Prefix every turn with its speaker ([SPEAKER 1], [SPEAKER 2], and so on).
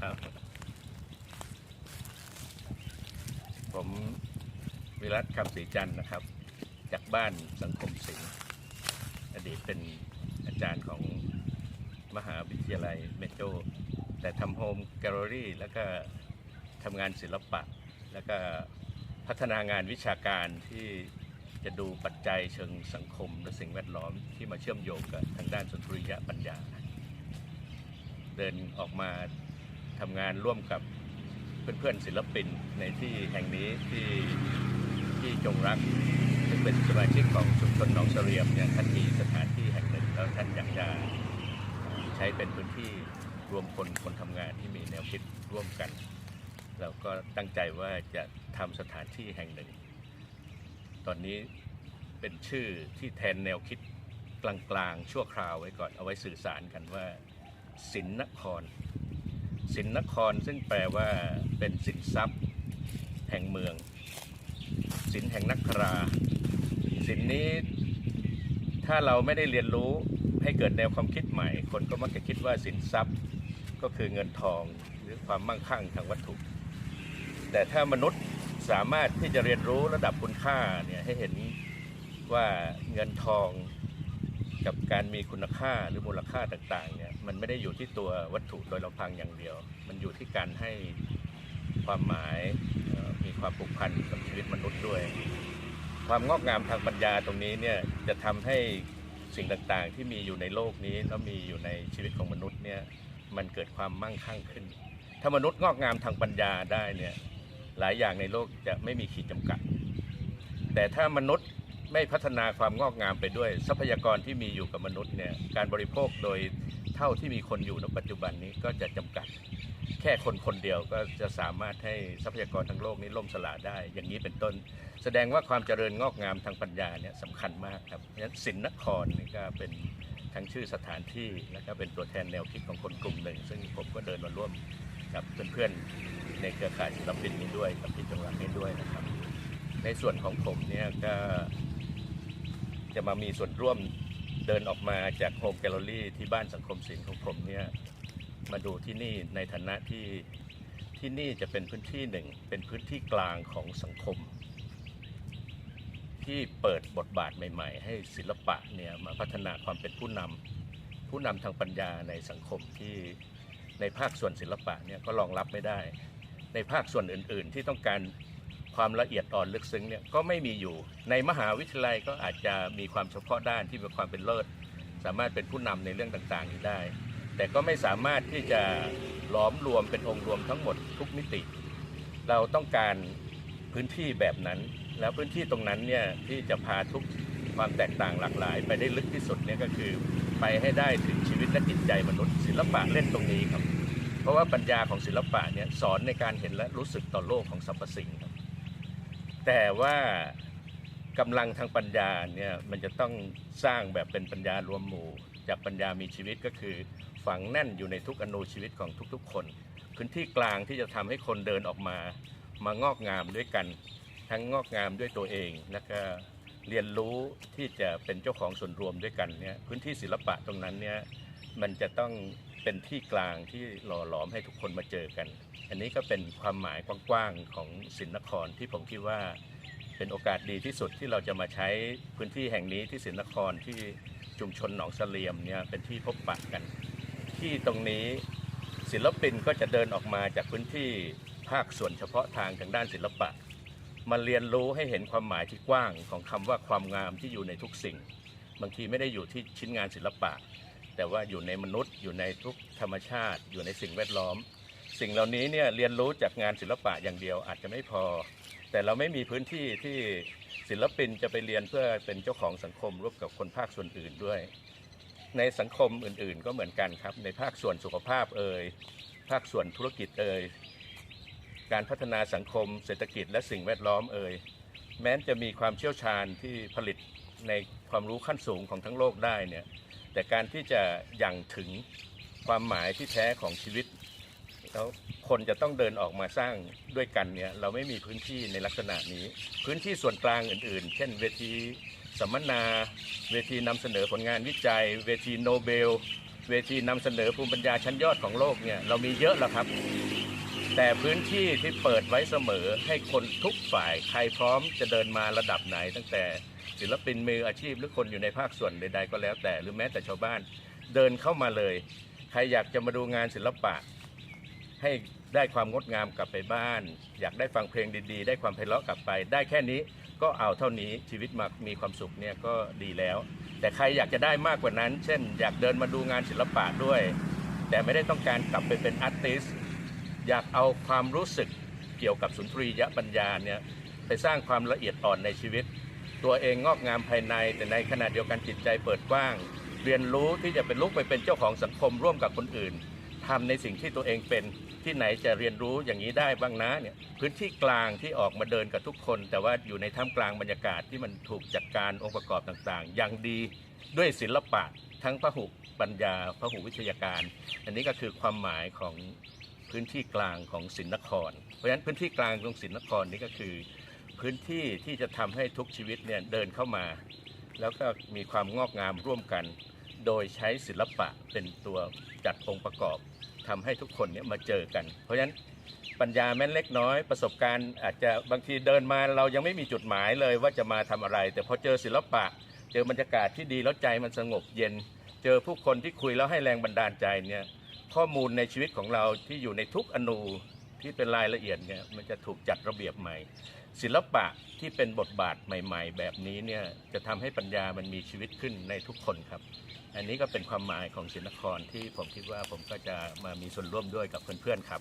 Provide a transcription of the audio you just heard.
[SPEAKER 1] ครับ ผมวิรัตคำศรีจันทร์นะครับ จากบ้านสังคมศิลป์อดีตเป็นอาจารย์ของมหาวิทยาลัยเมโจแต่ทำโฮมแกลเลอรี่แล้วก็ทำงานศิลปะ แล้วก็พัฒนางานวิชาการที่จะดูปัจจัยเชิงสังคมและสิ่งแวดล้อมที่มาเชื่อมโยงกับทางด้านสุนทรียปัญญา เดินออกมา ทำงานร่วมกับเพื่อนๆศิลปินในที่แห่งนี้ที่ที่จงรักซึ่งเป็นสมาชิกของชุมชนหนองเสรียมเนี่ยท่านมีสถานที่แห่งหนึ่งแล้วท่านอยากจะใช้เป็นพื้นที่รวมคนคนทำงานที่มีแนวคิดร่วมกันเราก็ตั้งใจว่าจะทำสถานที่แห่งหนึ่ง ตอนนี้เป็นชื่อที่แทนแนวคิดกลางๆ ชั่วคราวไว้ก่อนเอาไว้สื่อสารกันว่าสินนคร สินนครซึ่งแปลว่าเป็นสินทรัพย์ แห่งเมือง สินแห่งนักรา สินนี้ถ้าเราไม่ได้เรียนรู้ให้เกิดแนวความคิดใหม่ คนก็มักจะคิดว่าสินทรัพย์ก็คือเงินทองหรือความมั่งคั่งทางวัตถุ แต่ถ้ามนุษย์สามารถที่จะเรียนรู้ระดับคุณค่าเนี่ยให้เห็นว่าเงินทองกับการมีคุณค่าหรือมูลค่าต่างๆเนี่ย มันไม่ได้อยู่ที่ตัววัตถุโดยลำพังอย่างเดียว มันอยู่ที่การให้ความหมายมีความผูกพันกับชีวิตมนุษย์ด้วย ความงอกงามทางปัญญาตรงนี้เนี่ยจะทำให้สิ่งต่างๆ ที่มีอยู่ในโลกนี้แล้วมีอยู่ในชีวิตของมนุษย์เนี่ยมันเกิดความมั่งคั่งขึ้น ถ้ามนุษย์งอกงามทางปัญญาได้เนี่ยหลายอย่างในโลกจะไม่มีขีดจำกัด แต่ถ้ามนุษย์ ไม่พัฒนาความงอกงามไปด้วย ทรัพยากรที่มีอยู่กับมนุษย์เนี่ยการบริโภคโดยเท่าที่มีคนอยู่ในปัจจุบันนี้ก็จะจำกัดแค่คนคนเดียวก็จะสามารถให้ทรัพยากรทั้งโลกนี้ล่มสลายได้ อย่างนี้เป็นต้น แสดงว่าความเจริญงอกงามทางปัญญาเนี่ยสำคัญมากครับเพราะฉะนั้นสินนครนี่ก็เป็นทั้งชื่อสถานที่แล้วก็เป็นตัวแทนแนวคิดของคนกลุ่มหนึ่ง ซึ่งผมก็เดินมาร่วมกับเพื่อนๆในเครือข่ายศิลปินนี้ด้วยกับพี่จงรักนี้ด้วยนะครับ ในส่วนของผมเนี่ยก็ จะมามีส่วนร่วมเดินออกมาจากโฮมแกลเลอรี่ที่บ้านสังคมศิลป์ของผมเนี่ยมาดูที่นี่ในฐานะที่ที่นี่จะเป็นพื้นที่หนึ่ง เป็นพื้นที่กลางของสังคม ที่เปิดบทบาทใหม่ ๆ ให้ศิลปะเนี่ยมาพัฒนาความเป็นผู้นำผู้นำทางปัญญาในสังคมที่ในภาคส่วนศิลปะเนี่ยก็รองรับไม่ได้ ในภาคส่วนอื่น ๆ ที่ต้องการ ความละเอียดอ่อนลึกซึ้งเนี่ยก็ไม่มีอยู่ ในมหาวิทยาลัยก็อาจจะมีความเฉพาะด้านที่มีความเป็นเลิศ สามารถเป็นผู้นำในเรื่องต่างๆนี้ได้ แต่ก็ไม่สามารถที่จะหลอมรวมเป็นองค์รวมทั้งหมดทุกมิติ เราต้องการพื้นที่แบบนั้น แล้วพื้นที่ตรงนั้นเนี่ยที่จะพาทุกความแตกต่างหลากหลาย ไปได้ลึกที่สุดเนี่ยก็คือไปให้ได้ถึงชีวิตและจิตใจมนุษย์ ศิลปะเล่นตรงนี้ครับ เพราะว่าปัญญาของศิลปะเนี่ยสอนในการเห็นและรู้สึกต่อโลกของสรรพสิ่งครับ แต่ว่ากำลังทางปัญญาเนี่ยมันจะต้องสร้างแบบเป็นปัญญารวมหมู่ จากปัญญามีชีวิตก็คือ ฝังแน่นอยู่ในทุกอนูชีวิตของทุกๆ คน พื้นที่กลางที่จะทำให้คนเดินออกมา มางอกงามด้วยกัน ทั้งงอกงามด้วยตัวเอง แล้วก็เรียนรู้ที่จะเป็นเจ้าของส่วนรวมด้วยกันเนี่ยพื้นที่ศิลปะตรงนั้นเนี่ย มันจะต้องเป็นที่กลางที่หล่อหลอมให้ทุกคนมาเจอกัน อันนี้ก็เป็นความหมายกว้างๆของสินนครที่ผมคิดว่าเป็นโอกาสดีที่สุดที่เราจะมาใช้พื้นที่แห่งนี้ที่สินนครที่ชุมชนหนองเสลียมเนี่ยเป็นที่พบปะกัน ที่ตรงนี้ศิลปินก็จะเดินออกมาจากพื้นที่ภาคส่วนเฉพาะทางทางด้านศิลปะ มาเรียนรู้ให้เห็นความหมายที่กว้างของคำว่าความงามที่อยู่ในทุกสิ่ง บางทีไม่ได้อยู่ที่ชิ้นงานศิลปะ แต่ว่าอยู่ในมนุษย์อยู่ในทุกธรรมชาติ อยู่ในสิ่งแวดล้อม สิ่งเหล่านี้เนี่ยเรียนรู้จากงานศิลปะอย่างเดียวอาจจะไม่พอ แต่เราไม่มีพื้นที่ที่ศิลปินจะไปเรียนเพื่อเป็นเจ้าของสังคมร่วมกับคนภาคส่วนอื่นด้วย ในสังคมอื่นๆ ก็เหมือนกันครับ ในภาคส่วนสุขภาพเอ่ยภาคส่วนธุรกิจเอ่ยการพัฒนาสังคม เศรษฐกิจและสิ่งแวดล้อมเอ่ยแม้จะมีความเชี่ยวชาญที่ผลิตในความรู้ขั้นสูงของทั้งโลกได้เนี่ย แต่การที่จะยังถึงความหมายที่แท้ของชีวิตแล้วคนจะต้องเดินออกมาสร้างด้วยกันเนี่ยเราไม่มีพื้นที่ในลักษณะนี้ พื้นที่ส่วนกลางอื่น ๆ เช่น เวทีสัมมนา เวทีนำเสนอผลงานวิจัย เวทีโนเบล เวทีนำเสนอภูมิปัญญาชั้นยอดของโลกเนี่ยเรามีเยอะแล้วครับ แต่พื้นที่ที่เปิดไว้เสมอให้คนทุกฝ่ายใครพร้อมจะเดินมาระดับไหน ตั้งแต่ศิลปินมืออาชีพหรือคนอยู่ในภาคส่วนใดๆก็แล้วแต่หรือแม้แต่ชาวบ้านเดินเข้ามาเลย ใครอยากจะมาดูงานศิลปะ ให้ได้ความงดงามกลับไปบ้าน อยากได้ฟังเพลงดีๆ ได้ความไพเราะกลับไป ได้แค่นี้ก็เอาเท่านี้ชีวิตมามีความสุขเนี่ยก็ดีแล้ว แต่ใครอยากจะได้มากกว่านั้น เช่น อยากเดินมาดูงานศิลปะด้วย แต่ไม่ได้ต้องการกลับไปเป็นอาร์ติส อยากเอาความรู้สึกเกี่ยวกับสุนทรียปัญญาเนี่ยไปสร้างความละเอียดอ่อนในชีวิต ตัวเองงอกงามภายในแต่ในขณะเดียวกันจิตใจเปิดกว้าง เรียนรู้ที่จะเป็นลุกไปเป็นเจ้าของสังคมร่วมกับคนอื่นทำในสิ่งที่ตัวเองเป็นที่ไหนจะเรียนรู้อย่างนี้ได้บ้างนะเนี่ยพื้นที่กลางที่ออกมาเดินกับทุกคน แต่ว่าอยู่ในท่ามกลางบรรยากาศที่มันถูกจัดการองค์ประกอบต่างๆ อย่างดีด้วยศิลปะทั้งพหุปัญญาพหุวิทยาการ อันนี้ก็คือความหมายของ พื้นที่กลางของศิลนคร เพราะฉะนั้นพื้นที่กลางของศิลนครนี่ก็คือพื้นที่ที่จะทำให้ทุกชีวิตเนี่ยเดินเข้ามา แล้วก็มีความงอกงามร่วมกัน โดยใช้ศิลปะเป็นตัวจัดองค์ประกอบทำให้ทุกคนเนี่ยมาเจอกัน เพราะฉะนั้นปัญญาแม้นเล็กน้อยประสบการณ์อาจจะบางทีเดินมาเรายังไม่มีจุดหมายเลยว่าจะมาทำอะไร แต่พอเจอศิลปะ เจอบรรยากาศที่ดีแล้วใจมันสงบเย็น เจอผู้คนที่คุยแล้วให้แรงบันดาลใจเนี่ย ข้อมูลในชีวิตของเราที่อยู่ในทุกอนูที่เป็นรายละเอียดเนี่ยมันจะถูกจัดระเบียบใหม่ ศิลปะที่เป็นบทบาทใหม่ ๆ แบบนี้เนี่ยจะทำให้ปัญญามันมีชีวิตขึ้นในทุกคนครับ อันนี้ก็เป็นความหมายของศิลนครที่ผมคิดว่าผมก็จะมามีส่วนร่วมด้วยกับเพื่อนๆครับ